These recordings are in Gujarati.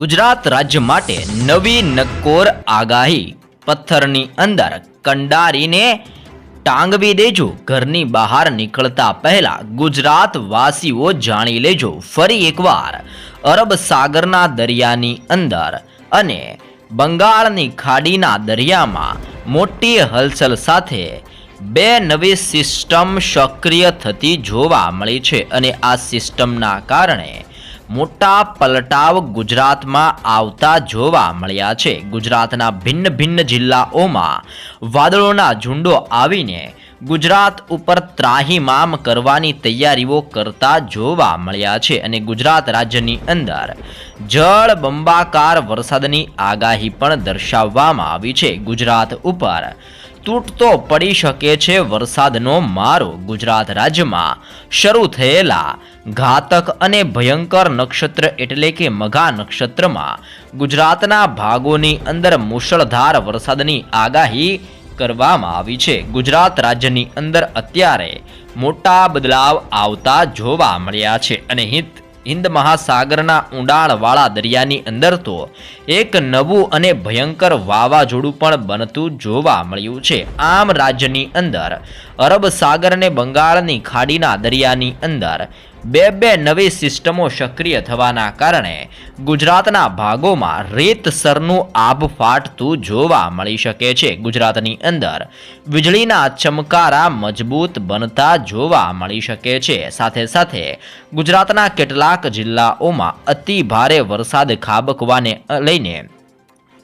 ગુજરાત રાજ્ય માટે નવી નક્કોર આગાહી. પથ્થરની અંદર કંડારીને ટાંગવી દેજો. ઘરની બહાર નીકળતા પહેલા ગુજરાત વાસીઓ જાણી લેજો. ફરી એકવાર અરબ સાગરના દરિયાની અંદર અને બંગાળની ખાડીના દરિયામાં મોટી હલચલ સાથે બે નવી સિસ્ટમ સક્રિય થતી જોવા મળી છે અને આ સિસ્ટમના કારણે મોટા પલટાવ ગુજરાતમાં આવતા જોવા મળ્યા છે. ગુજરાતના ભિન્ન ભિન્ન જિલ્લાઓમાં વાદળોના ઝુંડો આવીને ગુજરાત ઉપર ત્રાહીમામ કરવાની તૈયારીઓ કરતા જોવા મળ્યા છે અને ગુજરાત રાજ્યની અંદર જળ બંબાકાર વરસાદની આગાહી પણ દર્શાવવામાં આવી છે. ગુજરાત ઉપર તૂટતો પડી શકે છે વરસાદનો મારો ગુજરાત રાજ્યમાં. શરૂ થયેલા ઘાતક અને ભયંકર નક્ષત્ર એટલે કે મઘા નક્ષત્રમાં ગુજરાતના ભાગોની અંદર મુશળધાર વરસાદની આગાહી કરવામાં આવી છે. ગુજરાત રાજ્યની અંદર અત્યારે મોટા બદલાવ આવતા જોવા મળ્યા છે અને હિત હિન્દ મહાસાગરના ઊંડાણવાળા દરિયાની અંદર તો એક નવું અને ભયંકર વાવાઝોડું પણ બનતું જોવા મળ્યું છે. આમ રાજ્યની અંદર, અરબ સાગર અને બંગાળની ખાડીના દરિયાની અંદર બે બે નવી સિસ્ટમો સક્રિય થવાના કારણે ગુજરાતના ભાગોમાં રેતસરનું આબ ફાટતું જોવા મળી શકે છે. ગુજરાતની અંદર વીજળીના ચમકારા મજબૂત બનતા જોવા મળી શકે છે. સાથે સાથે ગુજરાતના કેટલાક જિલ્લાઓમાં અતિ ભારે વરસાદ ખાબકવાને લઈને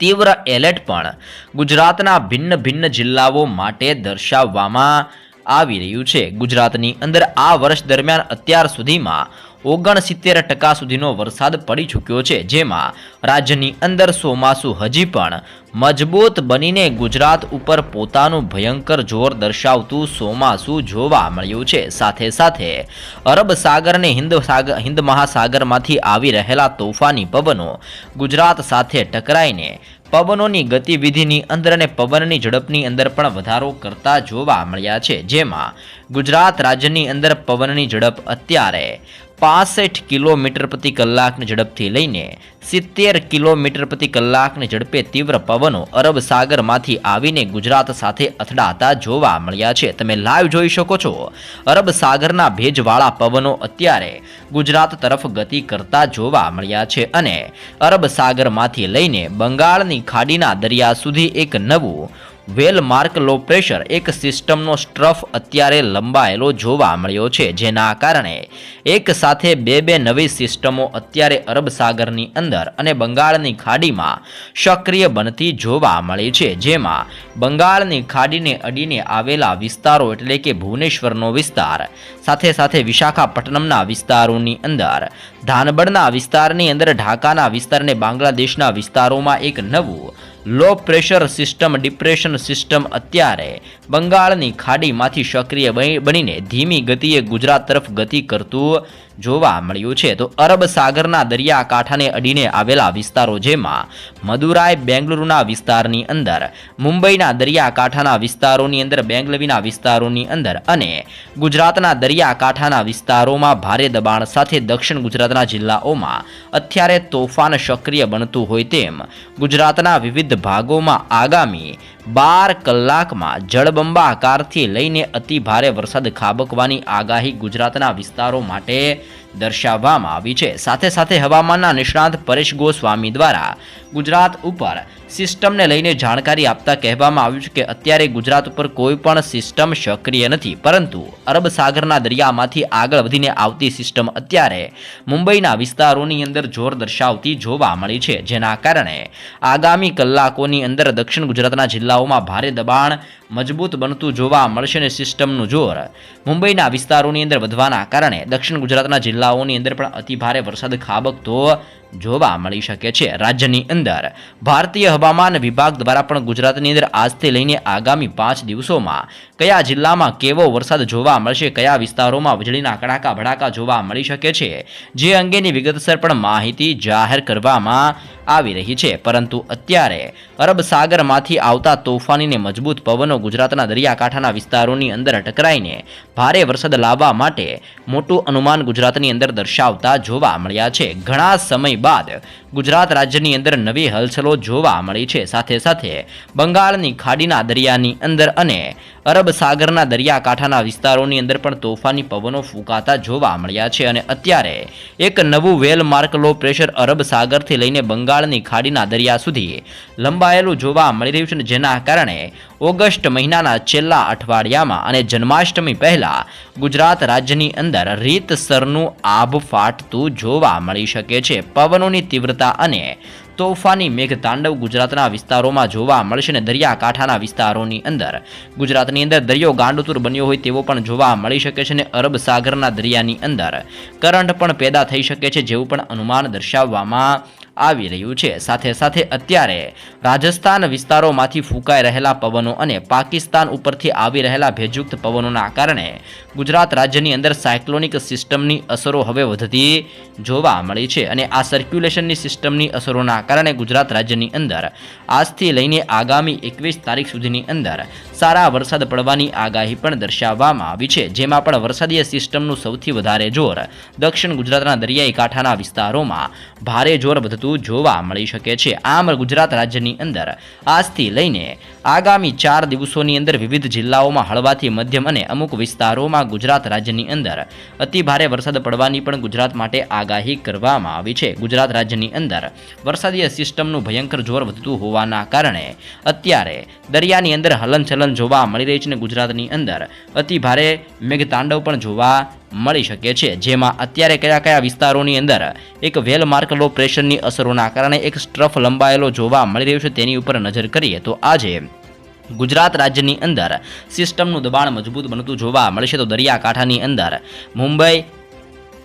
તીવ્ર એલર્ટ પણ ગુજરાતના ભિન્ન ભિન્ન જિલ્લાઓ માટે દર્શાવવામાં આવી રહ્યું છે. ગુજરાતની અંદર આ વર્ષ દરમિયાન અત્યાર સુધીમાં ઓગણસિત્તેર ટકા સુધીનો વરસાદ પડી ચૂક્યો છે. જેમાં રાજ્યની અંદર ચોમાસું હજી પણ મજબૂત બનીને ગુજરાત ઉપર પોતાનું ભયંકર જોર દર્શાવતું સોમાસું જોવા મળ્યું છે. સાથે સાથે અરબ સાગર અને હિન્દ સાગર હિન્દ મહાસાગરમાંથી આવી રહેલા તોફાની પવનો ગુજરાત સાથે ટકરાઈને પવનોની ગતિવિધિની અંદર અને પવનની ઝડપની અંદર પણ વધારો કરતા જોવા મળ્યા છે. જેમાં ગુજરાત રાજ્યની અંદર પવનની ઝડપ અત્યારે પાસઠ કિલોમીટર પ્રતિ કલાકની ઝડપથી લઈને સિત્તેર કિલોમીટર પ્રતિ કલાકની ઝડપે તીવ્ર પવનો અરબ સાગરમાંથી આવીને ગુજરાત સાથે અથડાતા જોવા મળ્યા છે. તમે લાઈવ જોઈ શકો છો. અરબ સાગરના ભેજવાળા પવનો અત્યારે ગુજરાત તરફ ગતિ કરતા જોવા મળ્યા છે અને અરબ સાગરમાંથી લઈને બંગાળની ખાડીના દરિયા સુધી એક નવું વેલ માર્ક લો પ્રેશર એક સિસ્ટમનો સ્ટ્રફ અત્યારે લંબાયેલો જોવા મળ્યો છે, જેના કારણે એક સાથે બે બે નવી સિસ્ટમો અત્યારે અરબ સાગરની અંદર અને બંગાળની ખાડીમાં સક્રિય બનતી જોવા મળી છે, જેમાં બંગાળની ખાડીને અડીને આવેલા વિસ્તારો એટલે કે ભુવનેશ્વરનો વિસ્તાર, સાથે સાથે વિશાખાપટ્ટનમના વિસ્તારોની અંદર ધાનબડના વિસ્તારની અંદર, ઢાકાના વિસ્તાર અને બાંગ્લાદેશના વિસ્તારોમાં એક નવું low pressure system depression system અત્યારે બંગાળની ખાડીમાંથી સક્રિય બનીને ધીમી ગતિએ ગુજરાત તરફ ગતિ કરતું જોવા મળ્યું છે. તો અરબ સાગરના દરિયાકાંઠાને અડીને આવેલા વિસ્તારો જેમાં મદુરાઈ, બેંગલુરુના વિસ્તારની અંદર, મુંબઈના દરિયાકાંઠાના વિસ્તારોની અંદર, બેંગલવીના વિસ્તારોની અંદર અને ગુજરાતના દરિયાકાંઠાના વિસ્તારોમાં ભારે દબાણ સાથે દક્ષિણ ગુજરાતના જિલ્લાઓમાં અત્યારે તોફાન સક્રિય બનતું હોય તેમ ગુજરાતના વિવિધ ભાગોમાં આગામી બાર કલાકમાં જળબંબાકારથી લઈને અતિ ભારે વરસાદ ખાબકવાની આગાહી ગુજરાતના વિસ્તારો માટે દર્શાવવામાં આવી છે. સાથે સાથે હવામાનના નિષ્ણાંત પરેશ ગોસ્વામી દ્વારા ગુજરાત ઉપર સિસ્ટમને લઈને જાણકારી આપતા કહેવામાં આવ્યું છે કે અત્યારે ગુજરાત ઉપર કોઈ પણ સિસ્ટમ સક્રિય નથી. પરંતુ અરબ સાગરના દરિયામાંથી આગળ વધીને આવતી સિસ્ટમ અત્યારે મુંબઈના વિસ્તારોની અંદર જોર દર્શાવતી જોવા મળી છે. જેના કારણે આગામી કલાકોની અંદર દક્ષિણ ગુજરાતના જિલ્લાઓમાં ભારે દબાણ મજબૂત બનતું જોવા મળશે અને સિસ્ટમનું જોર. મુંબઈના વિસ્તારોની અંદર વધવાના કારણે દક્ષિણ ગુજરાતના જિલ્લાઓની અંદર પણ અતિભારે વરસાદ ખાબકતો જોવા મળી શકે છે. રાજ્યની અંદર ભારતીય હવામાન વિભાગ દ્વારા પણ ગુજરાતની અંદર આજથી લઈને આગામી પાંચ દિવસોમાં કયા જિલ્લામાં કેવો વરસાદ જોવા મળશે, કયા વિસ્તારોમાં વીજળીના કડાકા ભડાકા જોવા મળી શકે છે, જે અંગેની વિગતસર પણ માહિતી જાહેર કરવામાં આવી રહી છે. પરંતુ અત્યારે અરબ સાગરમાંથી આવતા તોફાનીને મજબૂત પવનો ગુજરાતના દરિયાકાંઠાના વિસ્તારોની અંદર ટકરાઈને ભારે વરસાદ લાવવા માટે મોટું અનુમાન ગુજરાતની અંદર દર્શાવતા જોવા મળ્યા છે. ઘણા સમય બાદ ગુજરાત રાજ્યની અંદર નવી હલચલો જોવા મળી છે. સાથે સાથે બંગાળની ખાડીના દરિયાની અંદર અને અરબ સાગરના દરિયાકાંઠાના વિસ્તારોની અંદર પણ તોફાની પવનો ફૂંકાતા જોવા મળ્યા છે અને અત્યારે એક નવું વેલ માર્ક લો પ્રેશર અરબ સાગરથી લઈને બંગાળની ખાડીના દરિયા સુધી લંબાયેલું જોવા મળી રહ્યું છે જેના કારણે ઓગસ્ટ મહિનાના છેલ્લા અઠવાડિયામાં અને જન્માષ્ટમી પહેલા ગુજરાત રાજ્યની અંદર રીતસરનું આભ ફાટતું જોવા મળી શકે છે. પવનોની તીવ્રતા અને તોફાની મેઘતાંડવ ગુજરાતના વિસ્તારોમાં જોવા મળશે અને દરિયાકાંઠાના વિસ્તારોની અંદર ગુજરાતની અંદર દરિયો ગાંડોતુર બન્યો હોય તેવો પણ જોવા મળી શકે છે અને અરબ સાગરના દરિયાની અંદર કરંટ પણ પેદા થઈ શકે છે, જેવું પણ અનુમાન દર્શાવવામાં આવી રહ્યું છે. સાથે સાથે અત્યારે રાજસ્થાન વિસ્તારોમાંથી ફૂંકાઈ રહેલા પવનો અને પાકિસ્તાન ઉપરથી આવી રહેલા ભેજયુક્ત પવનોના કારણે ગુજરાત રાજ્યની અંદર સાયક્લોનિક સિસ્ટમની અસરો હવે વધતી જોવા મળી છે અને આ સર્ક્યુલેશનની સિસ્ટમની અસરોના કારણે ગુજરાત રાજ્યની અંદર આજથી લઈને આગામી એકવીસ તારીખ સુધીની અંદર સારા વરસાદ પડવાની આગાહી પણ દર્શાવવામાં આવી છે. જેમાં પણ વરસાદીય સિસ્ટમનું સૌથી વધારે જોર દક્ષિણ ગુજરાતના દરિયાઈ કાંઠાના વિસ્તારોમાં ભારે જોર વધતું જોવા મળી શકે છે. આમ ગુજરાત રાજ્યની અંદર આજથી લઈને આગામી ચાર દિવસોની અંદર વિવિધ જિલ્લાઓમાં હળવાથી મધ્યમ અને અમુક વિસ્તારોમાં ગુજરાત રાજ્યની અંદર અતિ ભારે વરસાદ પડવાની પણ ગુજરાત માટે આગાહી કરવામાં આવી છે. ગુજરાત રાજ્યની અંદર વરસાદીય સિસ્ટમનું ભયંકર જોર વધતું હોવાના કારણે અત્યારે દરિયાની અંદર હલનચલન જોવા મળી રહી છે અને ગુજરાતની અંદર અતિ ભારે મેઘતાંડવ પણ જોવા મળી શકે છે. જેમાં અત્યારે કયા કયા વિસ્તારોની અંદર એક વેલ માર્ક લો પ્રેશરની અસરોના કારણે એક સ્ટ્રફ લંબાયેલો જોવા મળી રહ્યો છે તેની ઉપર નજર કરીએ તો આજે ગુજરાત રાજ્યની અંદર સિસ્ટમનું દબાણ મજબૂત બનતું જોવા મળશે તો દરિયાકાંઠાની અંદર મુંબઈ,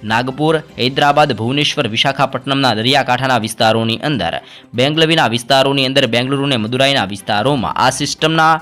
નાગપુર, હૈદરાબાદ, ભુવનેશ્વર, વિશાખાપટ્ટનમના દરિયાકાંઠાના વિસ્તારોની અંદર બેંગલવીના વિસ્તારોની અંદર બેંગલુરુ અને મદુરાઈના વિસ્તારોમાં આ સિસ્ટમના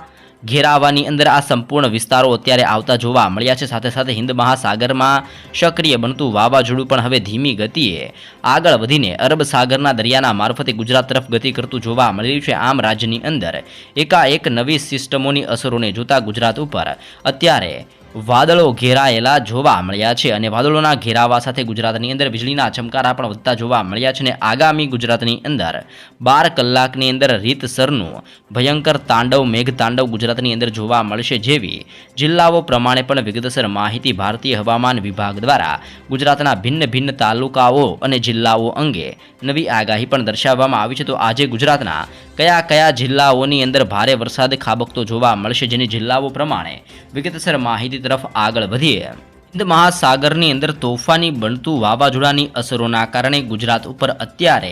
ઘેરાવાની અંદર આ સંપૂર્ણ વિસ્તારો અત્યારે આવતા જોવા મળ્યા છે. સાથે સાથે હિન્દ મહાસાગરમાં સક્રિય બનતું વાવાઝોડું પણ હવે ધીમી ગતિએ આગળ વધીને અરબ સાગરના દરિયાના મારફતે ગુજરાત તરફ ગતિ કરતું જોવા મળી રહ્યું છે. આમ રાજ્યની અંદર એકાએક નવી સિસ્ટમોની અસરોને જોતા ગુજરાત ઉપર અત્યારે વાદળો ઘેરાયેલા જોવા મળ્યા છે અને વાદળોના ઘેરાવા સાથે ગુજરાતની અંદર વીજળીના ચમકારા પણ વધતા જોવા મળ્યા છે અને આગામી ગુજરાતની અંદર બાર કલાકની અંદર રીતસરનું ભયંકર તાંડવ મેઘ તાંડવ ગુજરાતની અંદર જોવા મળશે જેવી જિલ્લાઓ પ્રમાણે પણ વિગતસર માહિતી ભારતીય હવામાન વિભાગ દ્વારા ગુજરાતના ભિન્ન ભિન્ન તાલુકાઓ અને જિલ્લાઓ અંગે નવી આગાહી પણ દર્શાવવામાં આવી છે. તો આજે ગુજરાતના કયા કયા જિલ્લાઓની અંદર ભારે વરસાદ ખાબકતો જોવા મળશે? જેની જિલ્લાઓ પ્રમાણે વિગતસર માહિતી તરફ આગળ વધીએ. હિન્દ મહાસાગરની અંદર તોફાની બનતું વાવાઝોડાની અસરોના કારણે ગુજરાત ઉપર અત્યારે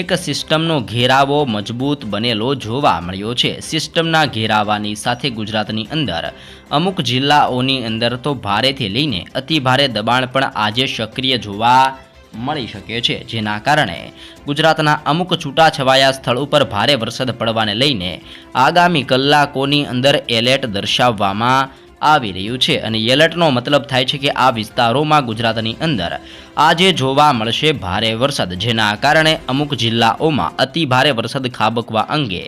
એક સિસ્ટમનો ઘેરાવો મજબૂત બનેલો જોવા મળ્યો છે. સિસ્ટમના ઘેરાવાની સાથે ગુજરાતની અંદર અમુક જિલ્લાઓની અંદર તો ભારેથી લઈને અતિ ભારે દબાણ પણ આજે સક્રિય જોવા મળી શકે છે. જેના કારણે ગુજરાતના અમુક છૂટાછવાયા સ્થળ ઉપર ભારે વરસાદ પડવાને લઈને આગામી કલાકોની અંદર એલર્ટ દર્શાવવામાં આવી રહ્યું છે અને એલર્ટનો મતલબ થાય છે કે આ વિસ્તારોમાં ગુજરાતની અંદર આજે જોવા મળશે ભારે વરસાદ, જેના કારણે અમુક જિલ્લાઓમાં અતિ ભારે વરસાદ ખાબકવા અંગે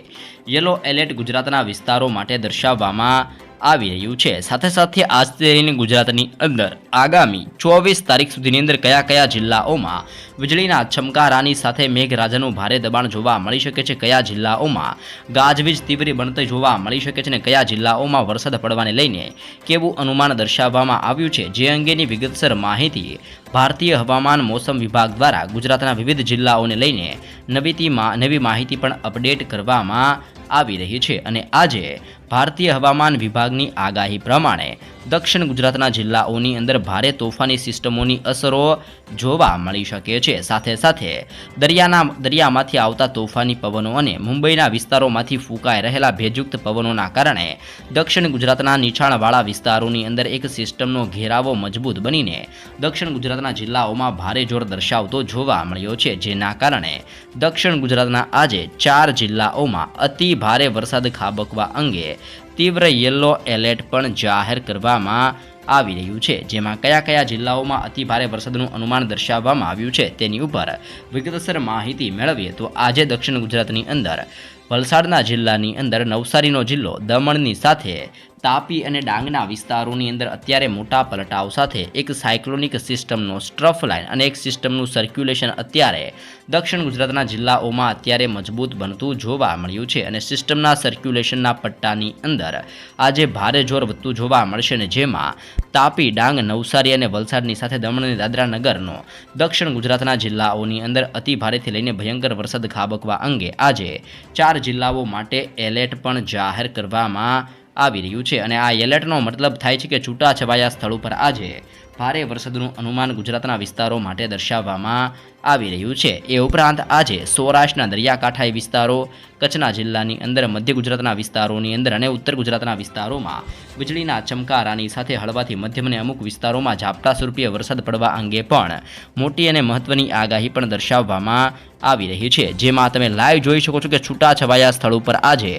યલો એલર્ટ ગુજરાતના વિસ્તારો માટે દર્શાવવામાં આવી રહ્યું છે. સાથે સાથે આજથી લઈને ગુજરાતની અંદર આગામી ચોવીસ તારીખ સુધીની અંદર કયા કયા જિલ્લાઓમાં વીજળીના ચમકારાની સાથે મેઘરાજાનું ભારે દબાણ જોવા મળી શકે છે કયા જિલ્લાઓમાં? ગાજવીજ તીવ્ર બનતી જોવા મળી શકે છે અને કયા જિલ્લાઓમાં વરસાદ પડવાને લઈને કેવું અનુમાન દર્શાવવામાં આવ્યું છે? જે અંગેની વિગતસર માહિતી ભારતીય હવામાન મોસમ વિભાગ દ્વારા ગુજરાતના વિવિધ જિલ્લાઓને લઈને નવીતી નવી માહિતી પણ અપડેટ કરવામાં આવી રહી છે અને આજે ભારતીય હવામાન વિભાગની આગાહી પ્રમાણે દક્ષિણ ગુજરાતના જિલ્લાઓની અંદર ભારે તોફાની સિસ્ટમોની અસરો જોવા મળી શકે છે. સાથે સાથે દરિયાના, દરિયામાંથી આવતા તોફાની પવનો અને મુંબઈના વિસ્તારોમાંથી ફૂંકાઈ રહેલા ભેજયુક્ત પવનોના કારણે દક્ષિણ ગુજરાતના નીચાણવાળા વિસ્તારોની અંદર એક સિસ્ટમનો ઘેરાવો મજબૂત બનીને દક્ષિણ ગુજરાતના જિલ્લાઓમાં ભારે જોર દર્શાવતો જોવા મળ્યો છે. જેના કારણે દક્ષિણ ગુજરાતના આજે ચાર જિલ્લાઓમાં અતિ ભારે વરસાદ ખાબકવા અંગે તીવ્ર યલો એલર્ટ પણ જાહેર કરવામાં આવી રહ્યું છે, જેમાં કયા કયા જિલ્લાઓમાં અતિભારે વરસાદનું અનુમાન દર્શાવવામાં આવ્યું છે તેની ઉપર વિગતસર માહિતી મેળવીએ તો આજે દક્ષિણ ગુજરાતની અંદર, વલસાડના જિલ્લાની અંદર નવસારીનો જિલ્લો દમણની સાથે તાપી અને ડાંગના વિસ્તારોની અંદર અત્યારે મોટા પલટાવ સાથે એક સાયક્લોનિક સિસ્ટમનો સ્ટ્રફ લાઇન અને એક સિસ્ટમનું સર્ક્યુલેશન અત્યારે દક્ષિણ ગુજરાતના જિલ્લાઓમાં અત્યારે મજબૂત બનતું જોવા મળ્યું છે અને સિસ્ટમના સર્ક્યુલેશનના પટ્ટાની અંદર આજે ભારે જોર વધતું જોવા મળશે અને જેમાં તાપી, ડાંગ, નવસારી અને વલસાડની સાથે દમણ અને દાદરા નગરનો દક્ષિણ ગુજરાતના જિલ્લાઓની અંદર અતિ ભારેથી લઈને ભયંકર વરસાદ ખાબકવા અંગે આજે ચાર જિલ્લાઓ માટે એલર્ટ પણ જાહેર કરવામાં આવી રહ્યું છે અને આ એલર્ટનો મતલબ થાય છે કે છૂટાછવાયા સ્થળ ઉપર આજે ભારે વરસાદનું અનુમાન ગુજરાતના વિસ્તારો માટે દર્શાવવામાં આવી રહ્યું છે. એ ઉપરાંત આજે સૌરાષ્ટ્રના દરિયાકાંઠાઈ વિસ્તારો, કચ્છના જિલ્લાની અંદર, મધ્ય ગુજરાતના વિસ્તારોની અંદર અને ઉત્તર ગુજરાતના વિસ્તારોમાં વીજળીના ચમકારાની સાથે હળવાથી મધ્યમ અને અમુક વિસ્તારોમાં ઝાપટા સ્વરૂપે વરસાદ પડવા અંગે પણ મોટી અને મહત્વની આગાહી પણ દર્શાવવામાં આવી રહી છે. જેમાં તમે લાઈવ જોઈ શકો છો કે છૂટાછવાયા સ્થળ ઉપર આજે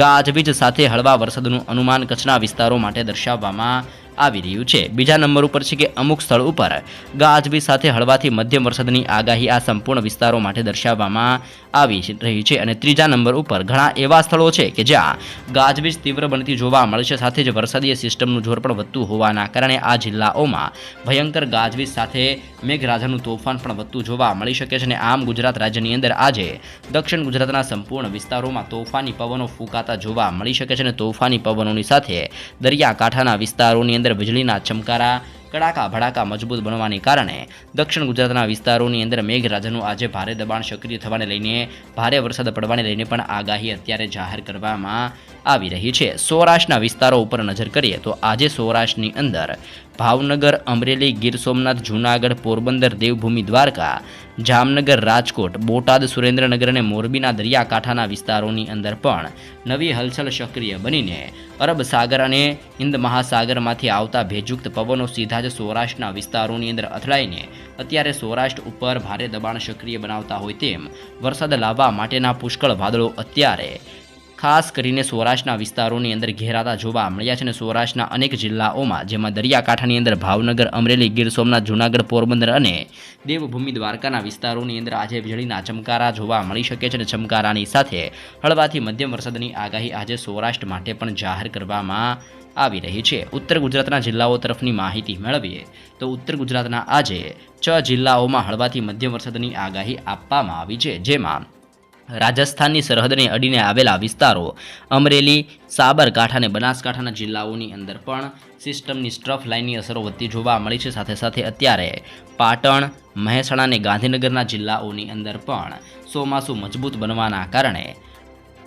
ગાજવીજ સાથે હળવા વરસાદનું અનુમાન કચ્છના વિસ્તારો માટે દર્શાવવામાં આવી રહ્યું છે. બીજા નંબર ઉપર છે કે અમુક સ્થળ ઉપર ગાજવીજ સાથે હળવાથી મધ્યમ વરસાદની આગાહી આ સંપૂર્ણ વિસ્તારો માટે દર્શાવવામાં આવી રહી છે. અને ત્રીજા નંબર ઉપર ઘણા એવા સ્થળો છે કે જ્યાં ગાજવીજ તીવ્ર બનતી જોવા મળશે સાથે જ વરસાદીય સિસ્ટમનું જોર પણ વધતું હોવાના કારણે આ જિલ્લાઓમાં ભયંકર ગાજવીજ સાથે મેઘરાજાનું તોફાન પણ વધતું જોવા મળી શકે છે. અને આમ ગુજરાત રાજ્યની અંદર આજે દક્ષિણ ગુજરાતના સંપૂર્ણ વિસ્તારોમાં તોફાની પવનો ફૂંકાતા જોવા મળી શકે છે. અને તોફાની પવનોની સાથે દરિયાકાંઠાના વિસ્તારોની અંદર વીજળીના ચમકારા, કડાકા ભડાકા મજબૂત બનવાને કારણે દક્ષિણ ગુજરાતના વિસ્તારોની અંદર મેઘરાજાનું આજે ભારે દબાણ સક્રિય થવાને લઈને ભારે વરસાદ પડવાને લઈને પણ આગાહી અત્યારે જાહેર કરવામાં આવી રહી છે. સૌરાષ્ટ્રના વિસ્તારો ઉપર નજર કરીએ તો આજે સૌરાષ્ટ્રની અંદર ભાવનગર, અમરેલી, ગીર સોમનાથ, જૂનાગઢ, પોરબંદર, દેવભૂમિ, દ્વારકા, જામનગર, રાજકોટ, બોટાદ, સુરેન્દ્રનગર અને મોરબીના દરિયાકાંઠાના વિસ્તારોની અંદર પણ નવી હલચલ સક્રિય બનીને અરબ સાગર અને હિન્દ મહાસાગરમાંથી આવતા ભેજયુક્ત પવનો સીધા જ સૌરાષ્ટ્રના વિસ્તારોની અંદર અથડાઈને અત્યારે સૌરાષ્ટ્ર ઉપર ભારે દબાણ સક્રિય બનાવતા હોય તેમ વરસાદ લાવવા માટેના પુષ્કળ વાદળો અત્યારે ખાસ કરીને સૌરાષ્ટ્રના વિસ્તારોની અંદર ઘેરાતા જોવા મળ્યા છે અને સૌરાષ્ટ્રના અનેક જિલ્લાઓમાં, જેમાં દરિયાકાંઠાની અંદર ભાવનગર, અમરેલી, ગીર સોમનાથ, જૂનાગઢ, પોરબંદર અને દેવભૂમિ દ્વારકાના વિસ્તારોની અંદર આજે વીજળીના ચમકારા જોવા મળી શકે છે અને ચમકારાની સાથે હળવાથી મધ્યમ વરસાદની આગાહી આજે સૌરાષ્ટ્ર માટે પણ જાહેર કરવામાં આવી રહી છે. ઉત્તર ગુજરાતના જિલ્લાઓ તરફની માહિતી મેળવીએ તો ઉત્તર ગુજરાતના આજે છ જિલ્લાઓમાં હળવાથી મધ્યમ વરસાદની આગાહી આપવામાં આવી છે, જેમાં રાજસ્થાનની સરહદને અડીને આવેલા વિસ્તારો અમરેલી સાબરકાંઠા અને બનાસકાંઠાના જિલ્લાઓની અંદર પણ સિસ્ટમની સ્ટ્રફ લાઇનની અસરો વધતી જોવા મળી છે. સાથે સાથે અત્યારે પાટણ, મહેસાણા અને ગાંધીનગરના જિલ્લાઓની અંદર પણ ચોમાસું મજબૂત બનવાના કારણે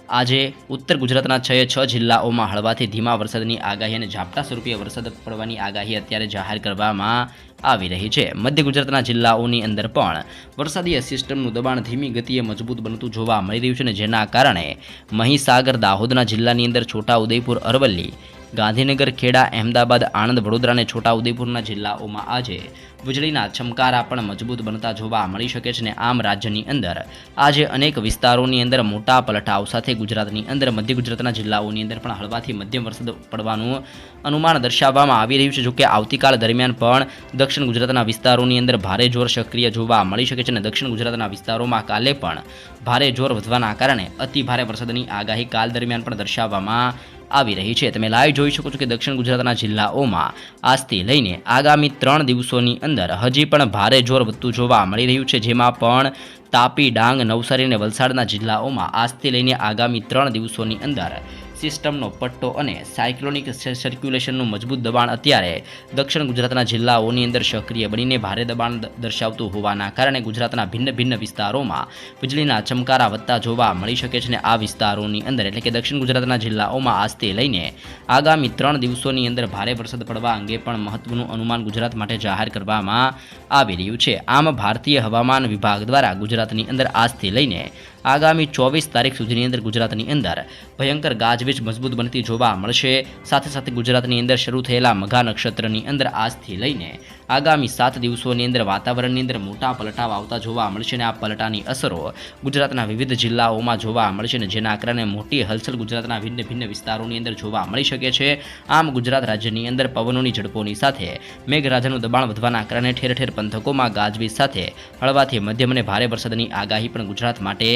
આજે ઉત્તર ગુજરાતના છ છ જિલ્લાઓમાં હળવાથી ધીમા વરસાદની આગાહી અને ઝાપટા સ્વરૂપે વરસાદ પડવાની આગાહી અત્યારે જાહેર કરવામાં આવી રહી છે. મધ્ય ગુજરાતના જિલ્લાઓની અંદર પણ વરસાદી સિસ્ટમનું દબાણ ધીમી ગતિએ મજબૂત બનતું જોવા મળી રહ્યું છે અને જેના કારણે મહીસાગર દાહોદના જિલ્લાની અંદર છોટાઉદેપુર અરવલ્લી ગાંધીનગર ખેડા, અહેમદાબાદ, આણંદ, વડોદરા અને છોટાઉદેપુરના જિલ્લાઓમાં આજે વીજળીના ચમકારા પણ મજબૂત બનતા જોવા મળી શકે છે અને આમ રાજ્યની અંદર આજે અનેક વિસ્તારોની અંદર મોટા પલટાઓ સાથે ગુજરાતની અંદર મધ્ય ગુજરાતના જિલ્લાઓની અંદર પણ હળવાથી મધ્યમ વરસાદ પડવાનું અનુમાન દર્શાવવામાં આવી રહ્યું છે. જોકે આવતીકાલ દરમિયાન પણ દક્ષિણ ગુજરાતના વિસ્તારોની અંદર ભારે જોર સક્રિય જોવા મળી શકે છે અને દક્ષિણ ગુજરાતના વિસ્તારોમાં કાલે પણ ભારે જોર વધવાના કારણે અતિ ભારે વરસાદની આગાહી કાલ દરમિયાન પણ દર્શાવવામાં આવી રહી છે. તમે લાઈવ જોઈ શકો છો કે દક્ષિણ ગુજરાતના જિલ્લાઓમાં આજથી લઈને આગામી ત્રણ દિવસોની અંદર હજી પણ ભારે જોર વધતું જોવા મળી રહ્યું છે. જેમાં પણ તાપી, ડાંગ, નવસારી અને વલસાડના જિલ્લાઓમાં આજથી લઈને આગામી ત્રણ દિવસોની અંદર સિસ્ટમનો પટ્ટો અને સાયક્લોનિક સર્ક્યુલેશનનું મજબૂત દબાણ અત્યારે દક્ષિણ ગુજરાતના જિલ્લાઓની અંદર સક્રિય બનીને ભારે દબાણ દર્શાવતું હોવાના કારણે ગુજરાતના ભિન્ન ભિન્ન વિસ્તારોમાં વીજળીના ચમકારા વધતા જોવા મળી શકે છે અને આ વિસ્તારોની અંદર એટલે કે દક્ષિણ ગુજરાતના જિલ્લાઓમાં આજથી લઈને આગામી ત્રણ દિવસોની અંદર ભારે વરસાદ પડવા અંગે પણ મહત્વનું અનુમાન ગુજરાત માટે જાહેર કરવામાં આવી રહ્યું છે. આમ ભારતીય હવામાન વિભાગ દ્વારા ગુજરાતની અંદર આજથી લઈને આગામી ચોવીસ તારીખ સુધીની અંદર ગુજરાતની અંદર ભયંકર ગાજવીજ મજબૂત બનતી જોવા મળશે. સાથે સાથે ગુજરાતની અંદર શરૂ થયેલા મઘા નક્ષત્રની અંદર આજથી લઈને આગામી સાત દિવસોની અંદર વાતાવરણની અંદર મોટા પલટાવ આવતા જોવા મળશે અને આ પલટાની અસરો ગુજરાતના વિવિધ જિલ્લાઓમાં જોવા મળશે અને જેના કારણે મોટી હલચલ ગુજરાતના ભિન્ન ભિન્ન વિસ્તારોની અંદર જોવા મળી શકે છે. આમ ગુજરાત રાજ્યની અંદર પવનોની ઝડપોની સાથે મેઘરાજાનું દબાણ વધવાના કારણે ઠેર ઠેર પંથકોમાં ગાજવીજ સાથે હળવાથી મધ્યમ અને ભારે વરસાદની આગાહી પણ ગુજરાત માટે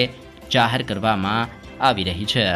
જાહેર કરવામાં આવી રહી છે.